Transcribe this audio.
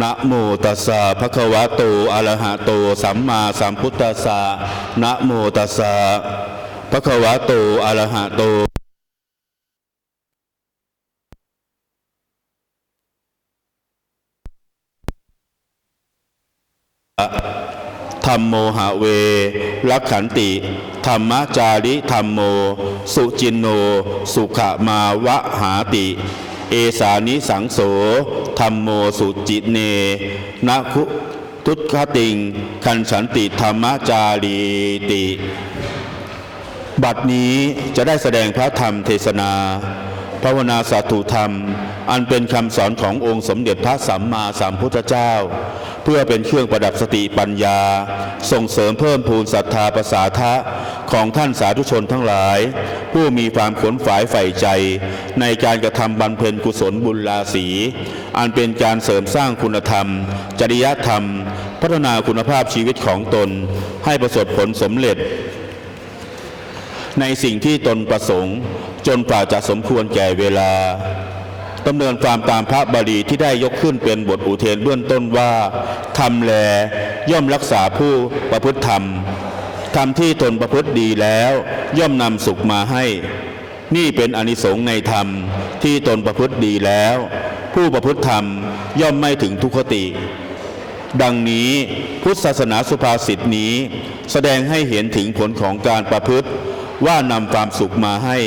นะโมตัสสะภะคะวะโตอะระหะโต สัมมาสัมพุทธัสสะนะโมตัสสะภะคะวะโตอะระหะโตธรรมโมหะเวลักขันติ ธรรมจาริธรรมโม สุจินโน สุขมาวะหาติ เอสานิสังโสธรรมโมสุจิเนนะคุทุตคติง คันฉันติธรรมจารีติ บัดนี้จะได้แสดงพระธรรมเทศนาภาวนาสาธุธรรม อันเป็นคำสอนขององค์สมเด็จพระสัมมาสัมพุทธเจ้า เพื่อเป็นเครื่องประดับสติปัญญา ส่งเสริมเพิ่มพูนศรัทธาประสาทะของท่านสาธุชนทั้งหลาย ผู้มีความขนฝายใฝ่ใจ ในการกระทำบำเพ็ญกุศลบุญราศีอันเป็นการเสริมสร้างคุณธรรม จริยธรรม พัฒนาคุณภาพชีวิตของตน ให้ประสบผลสำเร็จ ในสิ่งที่ตนประสงค์ จนกว่าจะสมควรแก่เวลาดำเนินความตามพระบาลีที่ได้ยกขึ้นเป็นบทอุเทนเบื้องต้นว่าทำแลย่อมรักษาผู้ประพฤติธรรม ทำที่ตนประพฤติดีแล้วย่อมนำสุขมาให้ นี่เป็นอนิสงส์ในธรรมที่ตนประพฤติดีแล้ว ผู้ประพฤติธรรมย่อมไม่ถึงทุกขติ ดังนี้พุทธศาสนาสุภาษิตนี้ แสดงให้เห็นถึงผลของการประพฤติว่านำความสุขมาให้